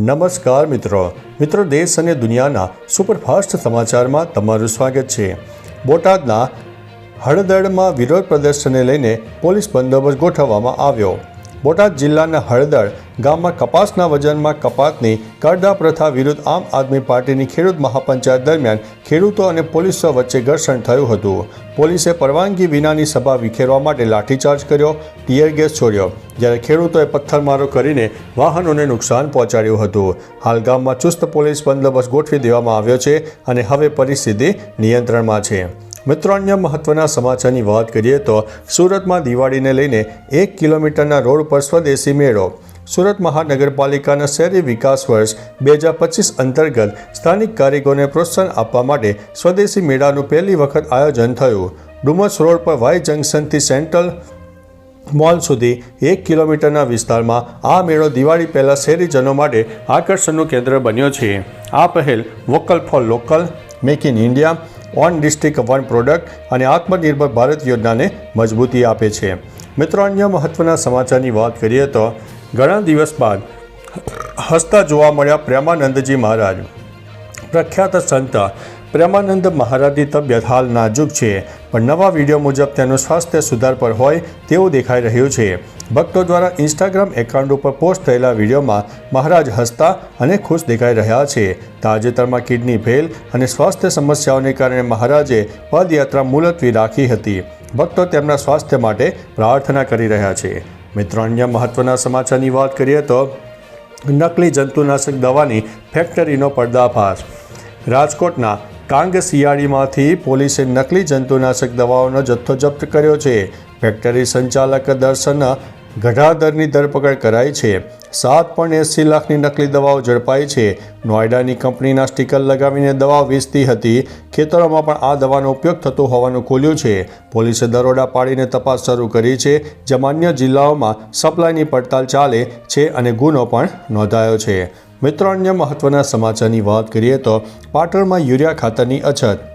નમસ્કાર મિત્રો. મિત્રો, દેશ અને દુનિયાના સુપરફાસ્ટ સમાચારમાં તમારું સ્વાગત છે. બોટાદના હળદળમાં વિરોધ પ્રદર્શનને લઈને પોલીસ બંદોબસ્ત ગોઠવવામાં આવ્યો. બોટાદ જિલ્લાના હળદળ ગામમાં કપાસના વજનમાં કપાતની કરદા પ્રથા વિરુદ્ધ આમ આદમી પાર્ટીની ખેડૂત મહાપંચાયત દરમિયાન ખેડૂતો અને પોલીસો વચ્ચે ઘર્ષણ થયું હતું. પોલીસે પરવાનગી વિનાની સભા વિખેરવા માટે લાઠીચાર્જ કર્યો, ટીયર ગેસ છોડ્યો, જ્યારે ખેડૂતોએ પથ્થરમારો કરીને વાહનોને નુકસાન પહોંચાડ્યું હતું. હાલ ગામમાં ચુસ્ત પોલીસ બંદોબસ્ત ગોઠવી દેવામાં આવ્યો છે અને હવે પરિસ્થિતિ નિયંત્રણમાં છે. મિત્રો, અન્ય મહત્વના સમાચારની વાત કરીએ તો સુરતમાં દિવાળીને લઈને એક કિલોમીટરના રોડ પર સ્વદેશી મેળો. સુરત મહાનગરપાલિકાના શહેરી વિકાસ વર્ષ બે હજાર પચીસ અંતર્ગત સ્થાનિક કારીગરોને પ્રોત્સાહન આપવા માટે સ્વદેશી મેળાનું પહેલી વખત આયોજન થયું. ડુમસ રોડ પર વાય જંકશનથી સેન્ટ્રલ મોલ સુધી એક કિલોમીટરના વિસ્તારમાં આ મેળો દિવાળી પહેલાં શહેરીજનો માટે આકર્ષણનું કેન્દ્ર બન્યો છે. આ પહેલ vocal for local, make in India one district one product અને આત્મનિર્ભર ભારત યોજનાને મજબૂતી આપે છે. મિત્રો, અન્ય મહત્વના સમાચારની વાત કરીએ તો ઘણા દિવસ બાદ હસતા જોવા મળ્યા પ્રેમાનંદજી મહારાજ. પ્રખ્યાત સંત પ્રેમાનંદ મહારાજની તબિયત હાલ નાજુક છે, પણ નવા વીડિયો મુજબ તેનું સ્વાસ્થ્ય સુધાર પર હોય તેવું દેખાઈ રહ્યું છે. ભક્તો દ્વારા ઇન્સ્ટાગ્રામ એકાઉન્ટ ઉપર પોસ્ટ થયેલા વિડીયોમાં મહારાજ હસતા અને ખુશ દેખાઈ રહ્યા છે. તાજેતરમાં કિડની ફેલ અને સ્વાસ્થ્ય સમસ્યાઓને કારણે મહારાજે પદયાત્રા મુલતવી રાખી હતી. ભક્તો તેમના સ્વાસ્થ્ય માટે પ્રાર્થના કરી રહ્યા છે. મિત્રો, અન્ય મહત્વના સમાચારની વાત કરીએ તો નકલી જંતુનાશક દવાની ફેક્ટરીનો પર્દાફાશ. રાજકોટના કાંગ શિયાળીમાંથી પોલીસે નકલી જંતુનાશક દવાઓનો જથ્થો જપ્ત કર્યો છે. ફેક્ટરી સંચાલક દર્શન ગઢાધરની ધરપકડ કરાઈ છે. સાત પોઈન્ટ એંસી લાખની નકલી દવાઓ ઝડપાઈ છે. નોઈડાની કંપનીના સ્ટીકર લગાવીને દવાઓ વેચતી હતી. ખેતરોમાં પણ આ દવાનો ઉપયોગ થતો હોવાનું ખુલ્યું છે. પોલીસે દરોડા પાડીને તપાસ શરૂ કરી છે. જેમાં અન્ય જિલ્લાઓમાં સપ્લાયની પડતાલ ચાલે છે અને ગુનો પણ નોંધાયો છે. મિત્રો અન્ય મહત્વના સમાચારની વાત કરીએ તો પાટણમાં યુરિયા ખાતરની અછત.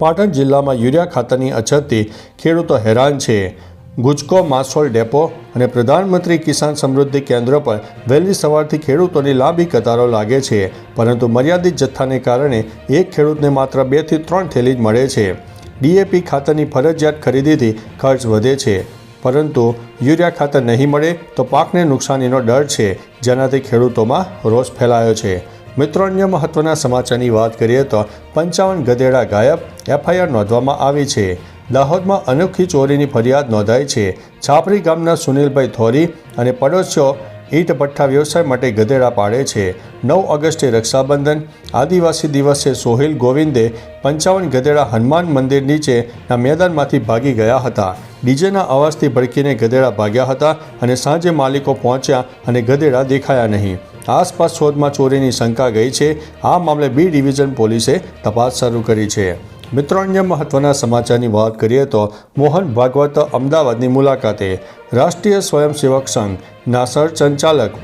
પાટણ જિલ્લામાં યુરિયા ખાતરની અછતથી ખેડૂતો હેરાન છે. ગુજકો માસોલ ડેપો અને પ્રધાનમંત્રી કિસાન સમૃદ્ધિ કેન્દ્ર પર વહેલી સવારથી ખેડૂતોની લાંબી કતારો લાગે છે, પરંતુ મર્યાદિત જથ્થાને કારણે એક ખેડૂતને માત્ર બેથી ત્રણ થેલી જ મળે છે. ડીએપી ખાતરની ફરજિયાત ખરીદીથી ખર્ચ વધે છે. પરંતુ યુરિયા ખાતર નહીં મળે તો પાકને નુકસાનીનો ડર છે. જેનાથી ખેડૂતોમાં રોષ ફેલાયો છે. મિત્રો, અન્ય મહત્વના સમાચારની વાત કરીએ તો પંચાવન ગધેડા ગાયબ એફઆઈઆર નોંધવામાં આવી છે. દાહોદમાં અનોખી ચોરીની ફરિયાદ નોંધાઈ છે. છાપરી ગામના સુનિલભાઈ થોરી અને પડોશીઓ ઈંટ ભઠ્ઠા વ્યવસાય માટે ગધેડા પાડે છે. નવ ઓગસ્ટે રક્ષાબંધન, આદિવાસી દિવસે સોહિલ ગોવિંદે પંચાવન ગધેડા હનુમાન મંદિર નીચેના મેદાનમાંથી ભાગી ગયા હતા. ડીજેના અવાજથી ભડકીને ગધેડા ભાગ્યા હતા અને સાંજે માલિકો પહોંચ્યા અને ગધેડા દેખાયા નહીં. આસપાસ શોધમાં ચોરીની શંકા ગઈ છે. આ મામલે બી ડિવિઝન પોલીસે તપાસ શરૂ કરી છે. મિત્રો, અન્ય મહત્વના સમાચારની વાત કરીએ તો મોહન ભાગવત અમદાવાદની મુલાકાતે રાષ્ટ્રીય સ્વયંસેવક સંઘના સરસંચાલક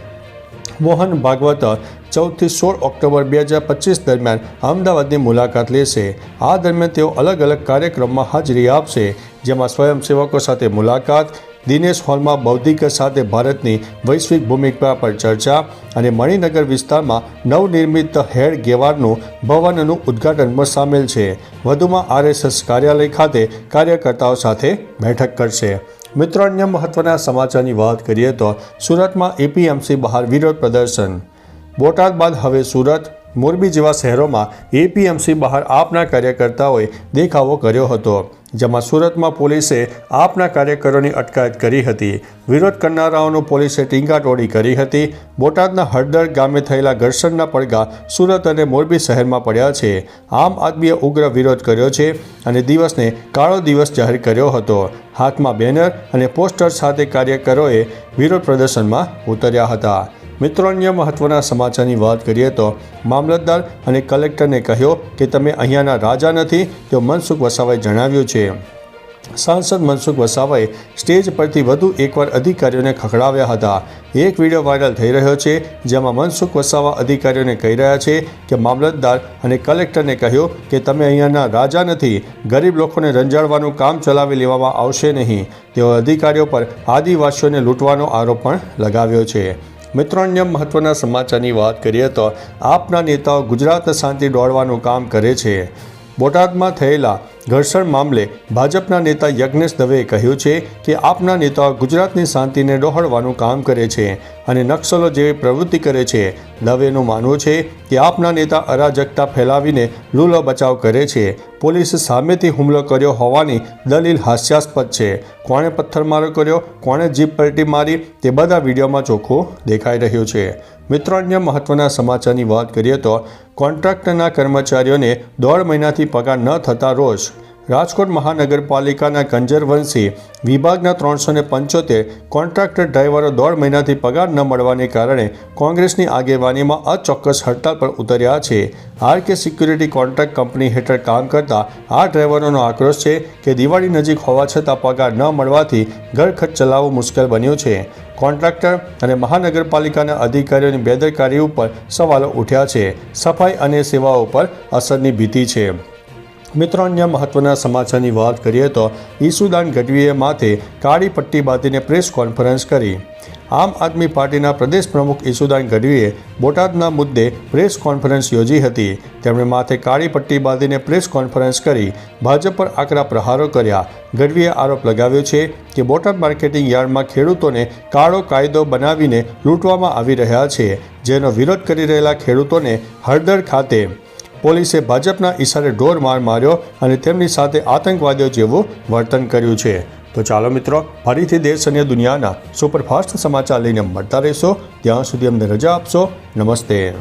મોહન ભાગવત ચૌદથી સોળ ઓક્ટોબર બે હજાર પચીસ દરમિયાન અમદાવાદની મુલાકાત લેશે. આ દરમિયાન તેઓ અલગ અલગ કાર્યક્રમમાં હાજરી આપશે, જેમાં સ્વયંસેવકો સાથે મુલાકાત દિનેશ હોલમાં બૌદ્ધિક સાથે ભારતની વૈશ્વિક ભૂમિકા પર ચર્ચા અને મણિનગર વિસ્તારમાં નવનિર્મિત હેડ ગેવારનું ભવનનું ઉદ્ઘાટનમાં સામેલ છે. વધુમાં આરએસએસ કાર્યાલય ખાતે કાર્યકર્તાઓ સાથે બેઠક કરશે. મિત્રો, અન્ય મહત્વના સમાચારની વાત કરીએ તો સુરતમાં એપીએમસી બહાર વિરોધ પ્રદર્શન. બોટાદ બાદ હવે સુરત, મોરબી જેવા શહેરોમાં એપીએમસી બહાર આપના કાર્યકર્તાઓએ દેખાવો કર્યો હતો. જેમાં સુરતમાં પોલીસે આપના કાર્યકરોની અટકાયત કરી હતી. વિરોધ કરનારાઓનું પોલીસે ટીંગાટોળી કરી હતી. બોટાદના હળદર ગામે થયેલા ઘર્ષણના પડઘા સુરત અને મોરબી શહેરમાં પડ્યા છે. આમ આદમીએ ઉગ્ર વિરોધ કર્યો છે અને દિવસને કાળો દિવસ જાહેર કર્યો હતો. હાથમાં બેનર અને પોસ્ટર સાથે કાર્યકરોએ વિરોધ પ્રદર્શનમાં ઉતર્યા હતા. મિત્રો, અન્ય મહત્વના સમાચારની વાત કરીએ તો મામલતદાર અને કલેક્ટરને કહ્યો કે તમે અહીંયાના રાજા નથી, તેઓ મનસુખ વસાવાએ જણાવ્યું છે. સાંસદ મનસુખ વસાવાએ સ્ટેજ પરથી વધુ એકવાર અધિકારીઓને ખખડાવ્યા હતા. એક વીડિયો વાયરલ થઈ રહ્યો છે, જેમાં મનસુખ વસાવા અધિકારીઓને કહી રહ્યા છે કે મામલતદાર અને કલેક્ટરને કહ્યું કે તમે અહીંયાના રાજા નથી, ગરીબ લોકોને રંજાડવાનું કામ ચલાવી લેવામાં આવશે નહીં. તેઓ અધિકારીઓ પર આદિવાસીઓને લૂંટવાનો આરોપ પણ લગાવ્યો છે. મિત્રો, અન્ય મહત્ત્વના સમાચારની વાત કરીએ તો આપના નેતાઓ ગુજરાત શાંતિ દોડવાનું કામ કરે છે. બોટાદમાં થયેલા ઘર્ષણ મામલે ભાજપના નેતા યજ્ઞેશ દવેએ કહ્યું છે કે આપના નેતાઓ ગુજરાતની શાંતિને ડહોળવાનું કામ કરે છે. અને નક્સલો જેવી પ્રવૃત્તિ કરે છે દવેનું માનવું છે કે આપના નેતા અરાજકતા ફેલાવીને લૂલો બચાવ કરે છે. પોલીસે સામેથી હુમલો કર્યો હોવાની દલીલ હાસ્યાસ્પદ છે. કોણે પથ્થરમારો કર્યો, કોણે જીપ પલટી મારી, તે બધા વિડીયોમાં ચોખ્ખું દેખાઈ રહ્યું છે. મિત્રો, અન્ય મહત્વના સમાચારની વાત કરીએ તો કોન્ટ્રાક્ટરના કર્મચારીઓને દોઢ મહિનાથી પગાર ન થતા રોષ રાજકોટ મહાનગરપાલિકાના કંજરવંશી વિભાગના ત્રણસો ને પંચોતેર કોન્ટ્રાક્ટર ડ્રાઈવરો દોઢ મહિનાથી પગાર ન મળવાને કારણે કોંગ્રેસની આગેવાનીમાં અચોક્કસ હડતાલ પર ઉતર્યા છે. R K security contract company હેઠળ કામ કરતા આ ડ્રાઈવરોનો આક્રોશ છે કે દિવાળી નજીક હોવા છતાં પગાર ન મળવાથી ઘરખર્ચ ચલાવવું મુશ્કેલ બન્યું છે. કોન્ટ્રાક્ટર અને મહાનગરપાલિકાના અધિકારીઓની બેદરકારી ઉપર સવાલો ઉઠ્યા છે. સફાઈ અને સેવાઓ પર અસરની ભીતિ છે. મિત્રો અન્ય મહત્વના સમાચારની વાત કરીએ તો ઈસુદાન ગઢવીએ માથે કાળી પટ્ટી બાંધીને પ્રેસ કોન્ફરન્સ કરી. આમ આદમી પાર્ટીના પ્રદેશ પ્રમુખ ઈસુદાન ગઢવીએ બોટાદના મુદ્દે પ્રેસ કોન્ફરન્સ યોજી હતી. તેમણે માથે કાળી પટ્ટી બાંધીને પ્રેસ કોન્ફરન્સ કરી, ભાજપ પર આકરા પ્રહારો કર્યા. ગઢવીએ આરોપ લગાવ્યો છે કે બોટાદ માર્કેટિંગ યાર્ડમાં ખેડૂતોને કાળો કાયદો બનાવીને લૂંટવામાં આવી રહ્યા છે, જેનો વિરોધ કરી રહેલા ખેડૂતોને હળદર ખાતે પોલીસે ભાજપના ઈશારે ઢોર માર માર્યો અને તેમની સાથે આતંકવાદીઓ જેવું વર્તન કર્યું છે. તો ચાલો મિત્રો, ફરીથી દેશ અને દુનિયાના સુપરફાસ્ટ સમાચાર લઈને મળતા રહેશો. ત્યાં સુધી અમને રજા આપશો. નમસ્તે.